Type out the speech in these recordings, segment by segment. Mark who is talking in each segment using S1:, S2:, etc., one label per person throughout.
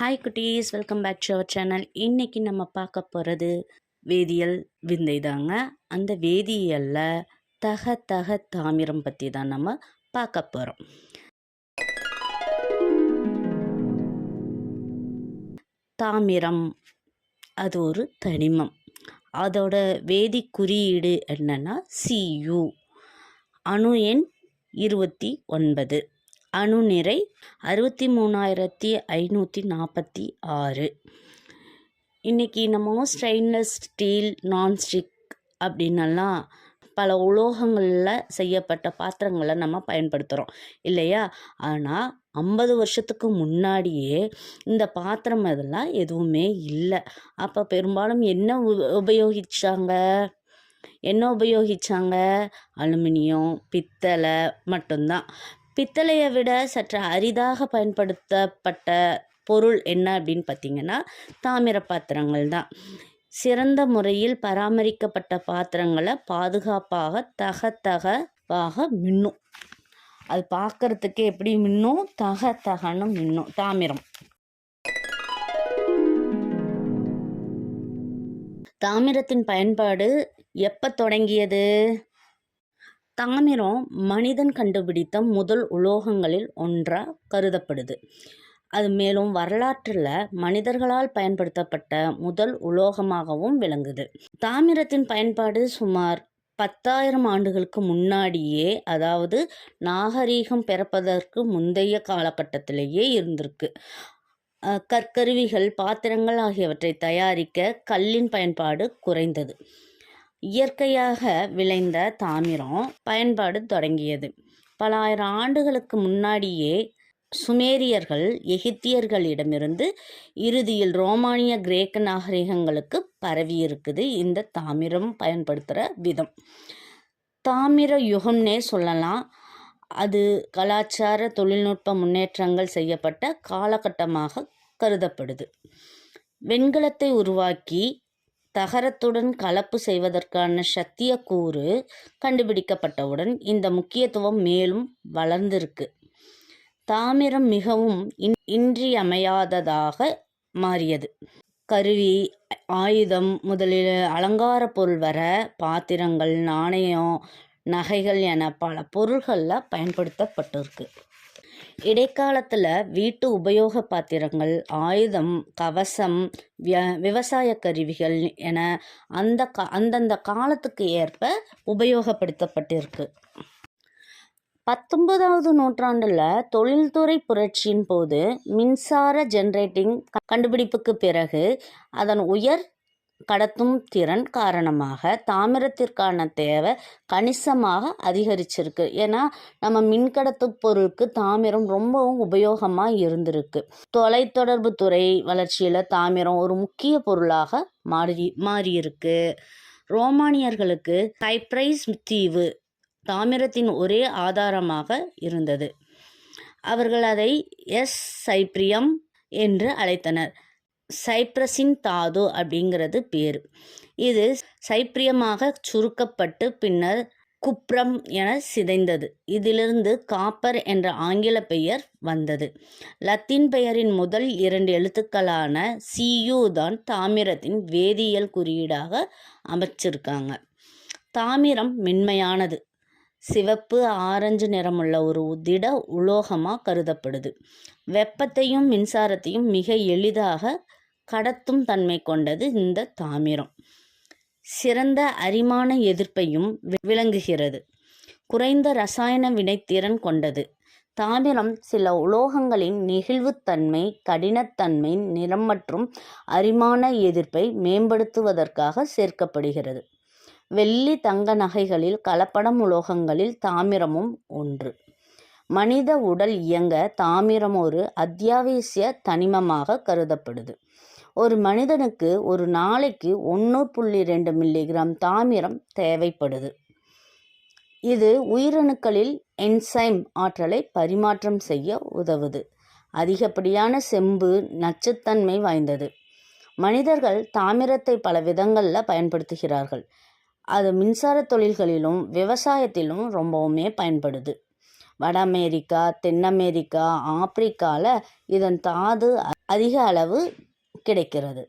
S1: Hi குட்டீஸ். Welcome back to our channel இன்றைக்கி நம்ம பார்க்க போகிறது வேதியியல் விந்தை தாங்க அந்த வேதியியலில் தக தக தாமிரம் பற்றி தான் நம்ம பார்க்க போகிறோம் தாமிரம் அது ஒரு தனிமம். அதோட வேதி குறியீடு என்னென்னா சியு அணு எண் இருபத்தி ஒன்பது. அணு நிறை அறுபத்தி மூணாயிரத்தி ஐநூற்றி நாற்பத்தி ஆறு. இன்றைக்கி நம்ம ஸ்டெயின்லெஸ் ஸ்டீல் நான்ஸ்டிக் அப்படின்னலாம் பல உலோகங்களில் செய்யப்பட்ட பாத்திரங்களை நம்ம பயன்படுத்துகிறோம் இல்லையா? ஆனால் ஐம்பது வருஷத்துக்கு முன்னாடியே இந்த பாத்திரம் இதெல்லாம் எதுவுமே இல்லை. அப்போ பெரும்பாலும் என்ன உ- உபயோகிச்சாங்க? என்ன உபயோகிச்சாங்க? அலுமினியம் பித்தளை மட்டும்தான். பித்தளையை விட சற்று அரிதாக பயன்படுத்தப்பட்ட பொருள் என்ன அப்படின்னு பார்த்தீங்கன்னா தாமிர பாத்திரங்கள் தான். சிறந்த முறையில் பராமரிக்கப்பட்ட பாத்திரங்களை பாதுகாப்பாக தக தகவாக மின்னும். அது பார்க்கறதுக்கு எப்படி மின்னும்? தக தகன்னு மின்னும். தாமிரம். தாமிரத்தின் பயன்பாடு எப்போ தொடங்கியது? தாமிரம் மனிதன் கண்டுபிடித்த முதல் உலோகங்களில் ஒன்றாக கருதப்படுது. அது மேலும் வரலாற்றில் மனிதர்களால் பயன்படுத்தப்பட்ட முதல் உலோகமாகவும் விளங்குது. தாமிரத்தின் பயன்பாடு சுமார் பத்தாயிரம் ஆண்டுகளுக்கு முன்னாடியே அதாவது நாகரீகம் பிறப்பதற்கு முந்தைய காலகட்டத்திலேயே இருந்திருக்கு. கற்கருவிகள் பாத்திரங்கள் ஆகியவற்றை தயாரிக்க கல்லின் பயன்பாடு குறைந்தது. இயற்கையாக விளைந்த தாமிரம் பயன்பாடு தொடங்கியது. பல ஆயிரம் ஆண்டுகளுக்கு முன்னாடியே சுமேரியர்கள் எகிப்தியர்களிடமிருந்து இறுதியில் ரோமானிய கிரேக்க நாகரிகங்களுக்கு பரவி இருக்குது இந்த தாமிரம் பயன்படுத்துகிற விதம். தாமிர யுகம்னே சொல்லலாம். அது கலாச்சார தொழில்நுட்ப முன்னேற்றங்கள் செய்யப்பட்ட காலகட்டமாக கருதப்படுது. வெண்கலத்தை உருவாக்கி தகரத்துடன் கலப்பு செய்வதற்கான சத்திய கூறு கண்டுபிடிக்கப்பட்டவுடன் இந்த முக்கியத்துவம் மேலும் வளர்ந்திருக்கு. தாமிரம் மிகவும் இன் இன்றியமையாததாக மாறியது. கருவி ஆயுதம் முதலில் அலங்கார பொருள் வர பாத்திரங்கள் நாணயம் நகைகள் என பல பொருள்களில் பயன்படுத்தப்பட்டிருக்கு. இடைக்காலத்தில் வீட்டு உபயோக பாத்திரங்கள் ஆயுதம் கவசம் விய- விவசாய கருவிகள் என அந்த கா அந்தந்த காலத்துக்கு ஏற்ப உபயோகப்படுத்தப்பட்டிருக்கு. பத்தொன்பதாவது நூற்றாண்டில் தொழில்துறை புரட்சியின் போது மின்சார ஜென்ரேட்டிங் கண்டுபிடிப்புக்கு பிறகு அதன் உயர் கடத்தும் திறன் காரணமாக தாமிரத்திற்கான தேவை கணிசமாக அதிகரிச்சிருக்கு. ஏன்னா நம்ம மின்கடத்து பொருளுக்கு தாமிரம் ரொம்பவும் உபயோகமாக இருந்திருக்கு. தொலைத்தொடர்பு துறை வளர்ச்சியில் தாமிரம் ஒரு முக்கிய பொருளாக மாறி மாறியிருக்கு. ரோமானியர்களுக்கு கைப்ரைஸ் தீவு தாமிரத்தின் ஒரே ஆதாரமாக இருந்தது. அவர்கள் அதை எஸ் சைப்ரியம் என்று அழைத்தனர். சைப்ரஸின் தாது அப்படிங்கிறது பேர். இது சைப்ரியமாக சுருக்கப்பட்டு பின்னர் குப்ரம் என சிதைந்தது. இதிலிருந்து காப்பர் என்ற ஆங்கில பெயர் வந்தது. லத்தீன் பெயரின் முதல் இரண்டு எழுத்துக்களான சியு தான் தாமிரத்தின் வேதியியல் குறியீடாக அமைச்சிருக்காங்க. தாமிரம் மென்மையானது. சிவப்பு ஆரஞ்சு நிறமுள்ள ஒரு திட உலோகமாக கருதப்படுது. வெப்பத்தையும் மின்சாரத்தையும் மிக எளிதாக கடத்தும் தன்மை கொண்டது இந்த தாமிரம். சிறந்த அரிமான எதிர்ப்பையும் விளங்குகிறது. குறைந்த ரசாயன வினைத்திறன் கொண்டது. தாமிரம் சில உலோகங்களின் நெகிழ்வுத்தன்மை கடினத்தன்மை நிறம் மற்றும் அரிமான எதிர்ப்பை மேம்படுத்துவதற்காக சேர்க்கப்படுகிறது. வெள்ளி தங்க நகைகளில் கலப்படம் உலோகங்களில் தாமிரமும் ஒன்று. மனித உடல் இயங்க தாமிரம் ஒரு அத்தியாவசிய தனிமமாக கருதப்படுது. ஒரு மனிதனுக்கு ஒரு நாளைக்கு ஒன்று புள்ளி ரெண்டு மில்லிகிராம் தாமிரம் தேவைப்படுது. இது உயிரணுக்களில் என்சைம் ஆற்றலை பரிமாற்றம் செய்ய உதவுது. அதிகப்படியான செம்பு நச்சுத்தன்மை வாய்ந்தது. மனிதர்கள் தாமிரத்தை பல விதங்களில் பயன்படுத்துகிறார்கள். அது மின்சார தொழில்களிலும் விவசாயத்திலும் ரொம்பவுமே பயன்படுது. வட அமெரிக்கா தென் அமெரிக்கா ஆப்பிரிக்காவில் இதன் தாது அதிக அளவு கிடைக்கிறது.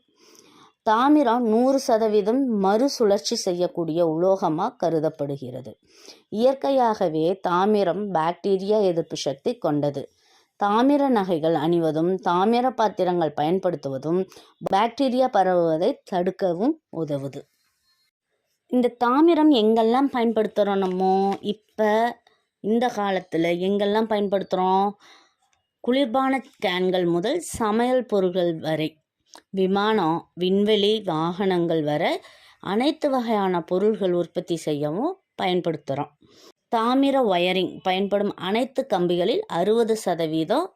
S1: தாமிரம் நூறு சதவீதம் மறுசுழற்சி செய்யக்கூடிய உலோகமாக கருதப்படுகிறது. இயற்கையாகவே தாமிரம் பாக்டீரியா எதிர்ப்பு சக்தி கொண்டது. தாமிர நகைகள் அணிவதும் தாமிர பாத்திரங்கள் பயன்படுத்துவதும் பாக்டீரியா பரவுவதை தடுக்கவும் உதவுது. இந்த தாமிரம் எங்கெல்லாம் பயன்படுத்துகிறோம் நம்ம இப்போ இந்த காலத்தில் எங்கெல்லாம் பயன்படுத்துகிறோம் குளிர்பான கேன்கள் முதல் சமையல் பொருட்கள் வரை. விமானம் விண்வெளி வாகனங்கள் வர அனைத்து வகையான பொருள்கள் உற்பத்தி செய்யவும் பயன்படுத்துகிறோம் தாமிர ஒயரிங் பயன்படும் அனைத்து கம்பிகளில் அறுபது சதவீதம்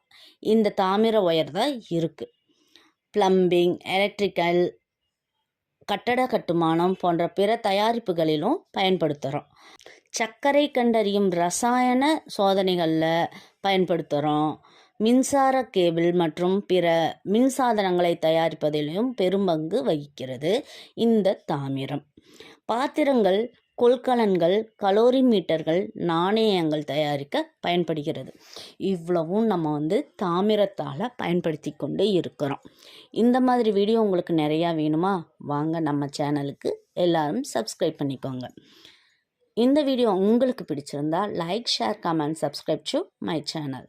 S1: இந்த தாமிர ஒயர் தான் இருக்குது ப்ளம்பிங் எலக்ட்ரிக்கல் கட்டட கட்டுமானம் போன்ற பிற தயாரிப்புகளிலும் பயன்படுத்துகிறோம் சர்க்கரை கண்டறியும் ரசாயன சோதனைகளில் பயன்படுத்துகிறோம் மின்சார கேபிள் மற்றும் பிற மின்சாதனங்களை தயாரிப்பதிலும் பெரும்பங்கு வகிக்கிறது. இந்த தாமிரம். பாத்திரங்கள் கொள்கலன்கள் கலோரி மீட்டர்கள் நாணயங்கள் தயாரிக்க பயன்படுகிறது. இவ்வளவும் நம்ம வந்து தாமிரத்தால் பயன்படுத்தி கொண்டு இருக்கிறோம். இந்த மாதிரி வீடியோ உங்களுக்கு நிறையா வேணுமா? வாங்க நம்ம சேனலுக்கு எல்லாரும் சப்ஸ்கிரைப் பண்ணிக்கோங்க. இந்த வீடியோ உங்களுக்கு பிடிச்சிருந்தா like share comment subscribe to my channel.